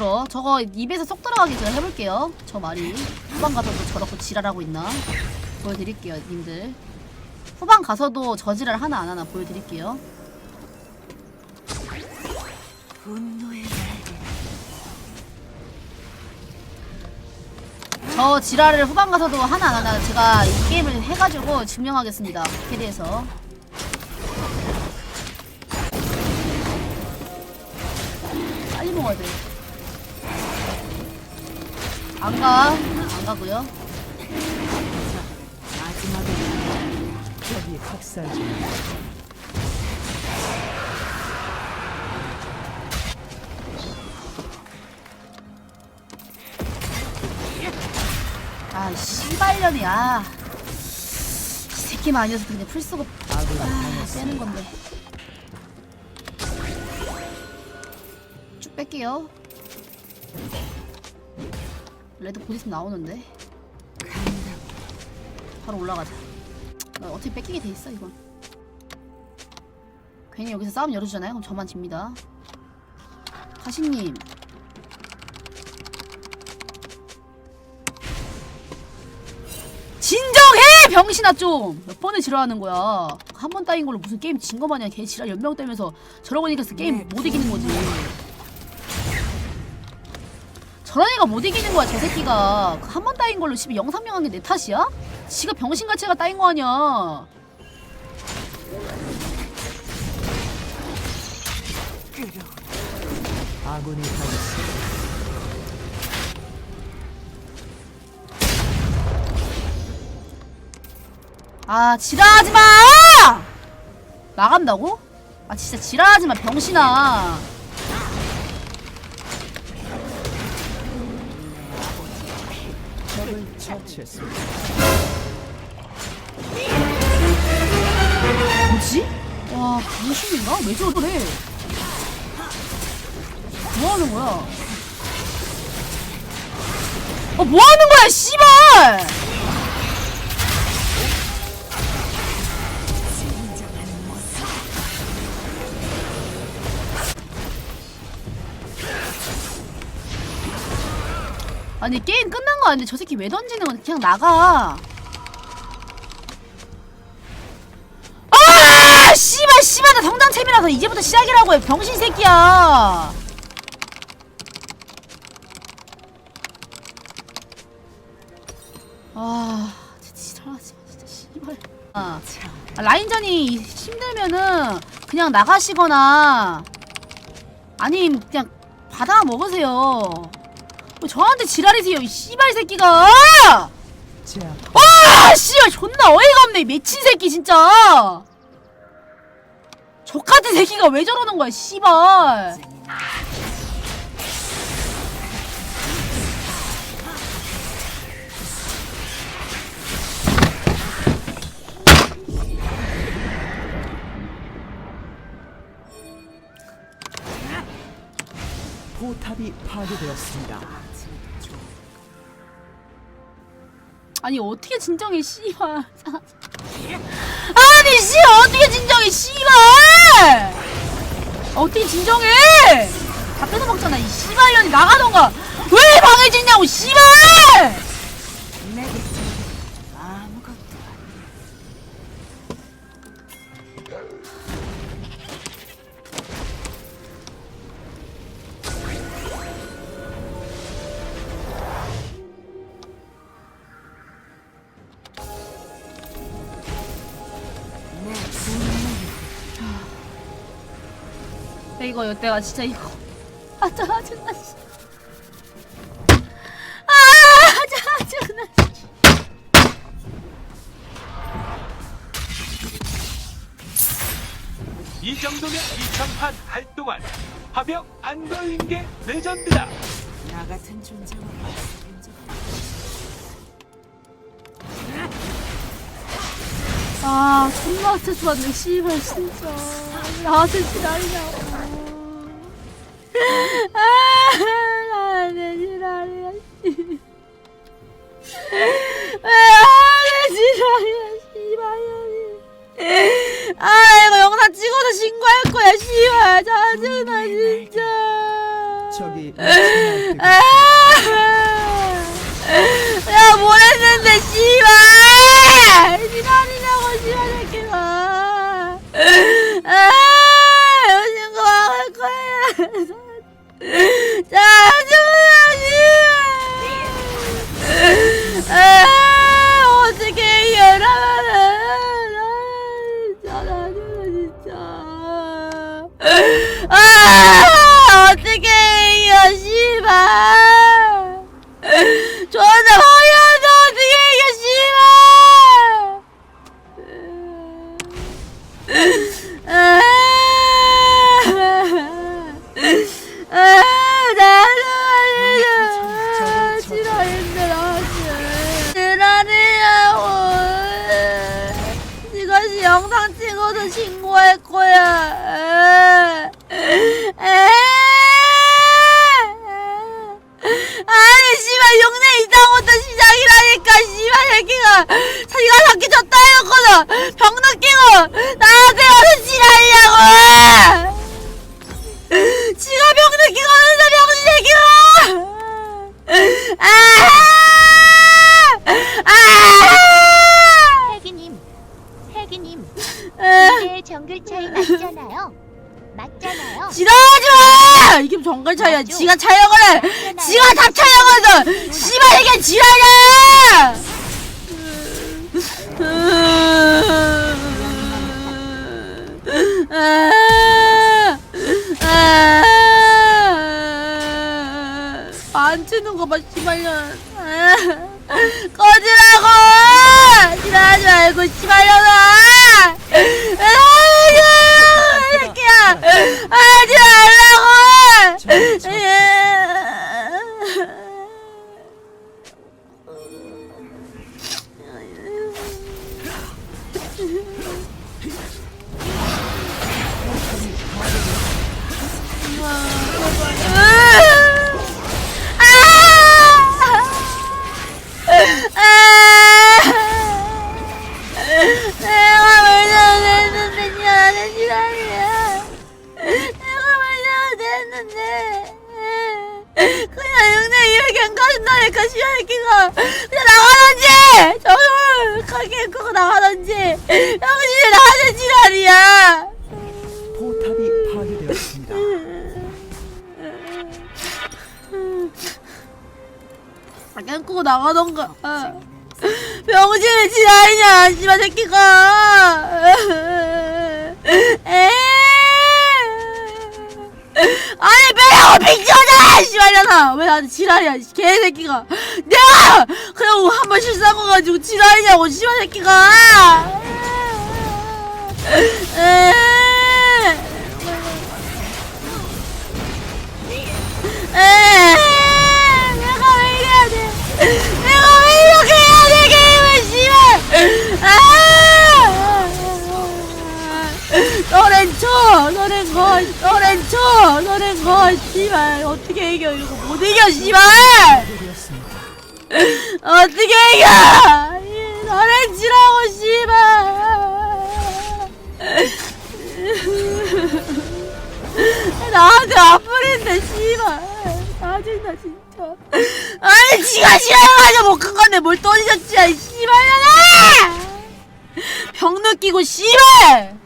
물어. 저거 입에서 쏙 들어가게 제가 해볼게요. 저 말이 후반 가서도 저렇게 지랄하고 있나 보여드릴게요, 님들. 후반 가서도 저 지랄 하나 안 하나 보여드릴게요. 저 지랄을 후반 가서도 하나 안 하나 제가 이 게임을 해가지고 증명하겠습니다. 캐리에서. 빨리 먹어야 돼. 안 가. 안 가고요. 마지막에 적이 학살 중입니다. 아, 씨발년이, 아. 이 새끼만 아니어서 그냥 풀 쓰고 아. 빼는 건데. 쭉 뺄게요. 레드 곧 있으면 나오는데. 바로 올라가자. 나 어차피 뺏기게 돼 있어 이건. 괜히 여기서 싸움 열어주잖아요. 그럼 저만 집니다. 가시님. 진정해 병신아 좀 몇 번을 지랄하는 거야 한 번 따인 걸로 무슨 게임 진 거 마냥 개 지랄 연명 떨면서 저러고 니까 게임 못 이기는 거지 저런 애가 못 이기는 거야 저 새끼가 한 번 따인 걸로 집에 영상 명한 게 내 탓이야? 지가 병신같이가 따인 거 아니야 아군이 당했습니다. 아 지랄하지 마! 나간다고? 아 진짜 지랄하지 마 병신아. 처치했습니다. 뭐지? 와 병신인가? 왜 저래? 뭐 하는 거야? 어, 뭐 하는 거야, 씨발! 아니 게임 끝난 거 아닌데 저 새끼 왜 던지는 건데? 그냥 나가. 아 씨발 씨발. 나 성장챔이라서 이제부터 시작이라고 해 병신 새끼야. 아 진짜 지랄하지 마 진짜 씨발. 아, 참 아, 라인전이 힘들면은 그냥 나가시거나. 아님 그냥 받아 먹으세요 뭐 저한테 지랄이세요 이 씨발 새끼가! 제압 아 씨발 존나 어이가 없네 이 미친 새끼 진짜! 족같은 새끼가 왜 저러는 거야 씨발 포탑이 파괴되었습니다. 아니 어떻게 진정해 씨발. 아니 씨 어떻게 진정해 씨발! 어떻게 진정해? 다 뺏어먹잖아 이 씨발년이 나가던가. 왜 방해 짓냐고 씨발 이거 여태가 진짜 이거 아 짜증나 씨. 아 짜증나 씨. 이 정도면 이천판 활동한 화병 안 걸린 게 레전드다. 나 같은 존재와 아 존나 스트레스 받네 씨발 진짜 나한테 지랄이냐고 아내 지랄이야 아내 지랄이야 씨발이야 아 이거 영상 찍어서 신고할 거야 씨발 짜증나 진짜 저기 아, 야 뭐랬는데 씨발 정글 차이야. 지가 차영을 해! 지가 다 차영하서! 씨발, 이게 지랄이야! 안 치는 거 봐, 씨발년. 아! 꺼지라고! 지랄하지 말고, 씨발년아! 아, Uh-huh. 가진다니까 시아새끼가. 그냥 나가던지! 정말 그거 나가던지. 형님이 나한테 지랄이야! 포탑이 파괴되었습니다. 그냥 끄고 나가던가. 병신이 지랄이냐 씨발 새끼가. 에 씨발년아 왜 나한테 지랄이야 이 개새끼가. 내가 그냥 한 번 실수한 거 가지고 지랄이냐고 씨발 새끼가. 에. 에. 내가 왜 이래야 돼 내가 왜 이렇게 해야 돼 게임을 씨발 아 너넨 쳐 너넨 거 너넨 쳐 너넨 거 씨발. 어떻게 이겨 이거. 못 이겨 씨발. 어떻게 이겨! 이 너넨 지라고 씨발! 나한테 아프린데 씨발. 짜증나 진짜. 아니 지가 싫어가지고 못큰 건데 뭘 또 잊었지 이 씨발년아 병 느끼고 씨발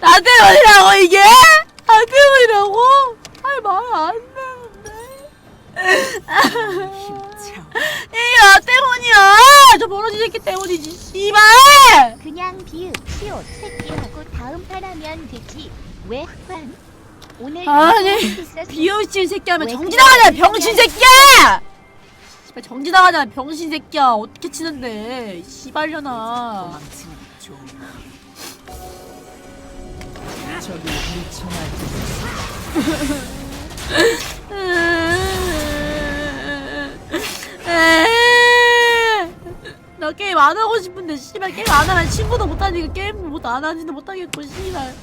나 때문이라고 이게? 나 때문이라고? 할말안 되는데. 이게 나 때문이야 저 버러지 새끼 때문이지 씨발 그냥 비읍, 시옷, 새끼 하고 다음 판하면 되지. 왜 판? 오늘 아니. 비용신 새끼 하면? 나가잖아 병신 새끼야 씨발 정지 나가잖아 병신 새끼야 어떻게 치는데 씨발려나 나 게임 안 하고 싶은데 씨발 게임 안 하면 친구도 못 하니까 게임 못 안 하지도 못하겠고 씨발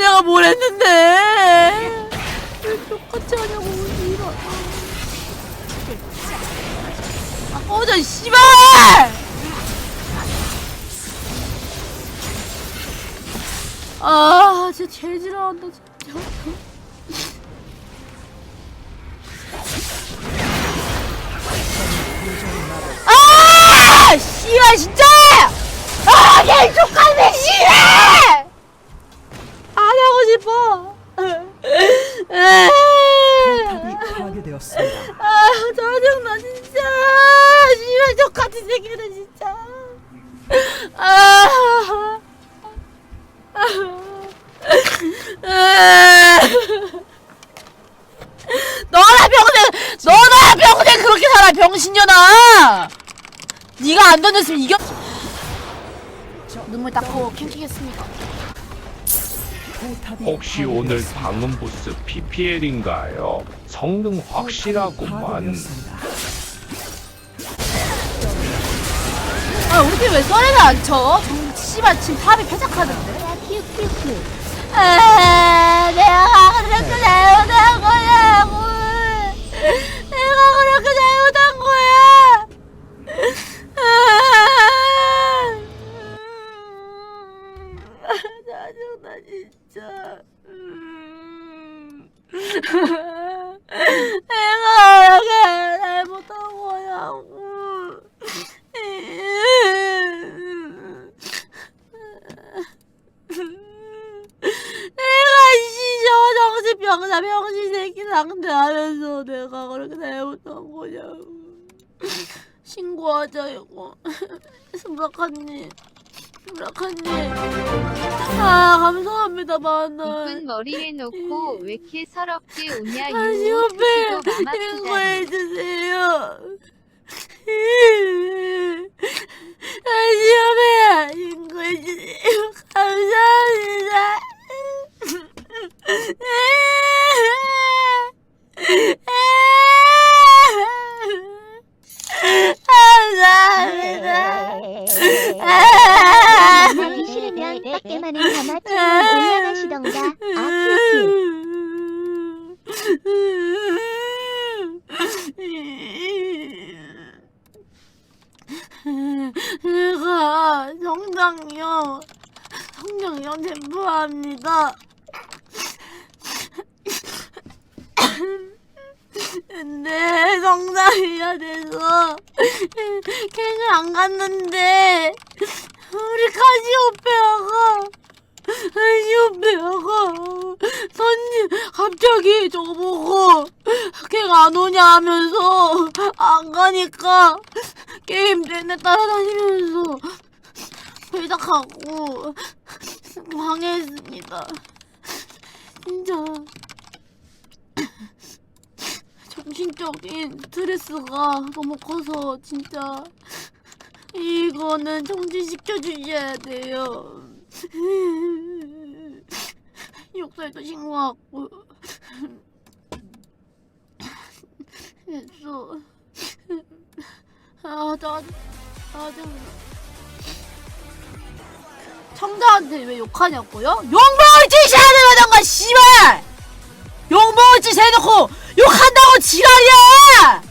내가 뭘 했는데? 왜 똑같이 하냐고 이런. 아 꺼져 씨발! 아 진짜 제일 싫어한다 진짜. 아 씨발 진짜! 아 개인 족같네 씨발 안 하고 싶어 포탑이 파괴되었습니다. 아 짜증나 진짜. 씨발 족같은 새끼들 진짜. 아. 너나 평생 너나 평생 그렇게 살아 병신년아. 네가 안 던졌으면 이겼 눈물 닦고 포탑이 혹시 오늘 방음 부스 PPL인가요? 성능 확실하구만. 파괴되었습니다. 아 우리 팀왜 썰에를 안 쳐? 정- 씨발 지금 탑이 패작하는데 야 큐큐큐. 아, 내가 그렇게 잘못한 거냐고. 내가 그렇게 잘못한 거야. 아, 짜증나 진짜. 음. 내가 그렇게 잘못한 거냐고. 내가 씨저 정신 병자 병신 새끼 상대하면서 내가 그렇게 잘못한 거냐고 신고하자 이거. 스브라카님 스브라카님 아 감사합니다 이쁜 만원 머리에 놓고 왜 이렇게 서럽게 웃냐 다시 유 옆에 그리고 마마 신고해주세요. 다시 옆에 신고해주세요 감사합니다 감사합니다 만나기 싫으면 딱대만은 가마치면 올라가시던가. 아 큐큐. 내가 성장형 성장형 제보합니다. 근데 성장해야 돼서 캔을 안 갔는데. 우리 카시오페아가 카시오페아가. 선님 갑자기 저거 보고 걔가 안 오냐 하면서 안 가니까 게임 내내 따라다니면서 배작하고 방해했습니다. 진짜 정신적인 스트레스가 너무 커서 진짜 이거는 정지시켜 주셔야 돼요. 욕설도 신고하고 했어. 아, 나, 짜증나. 청자한테 왜 욕하냐고요? 욕먹을 짓 해야 되라던가, 씨발! 욕먹을 짓 해놓고 욕한다고 지랄이야!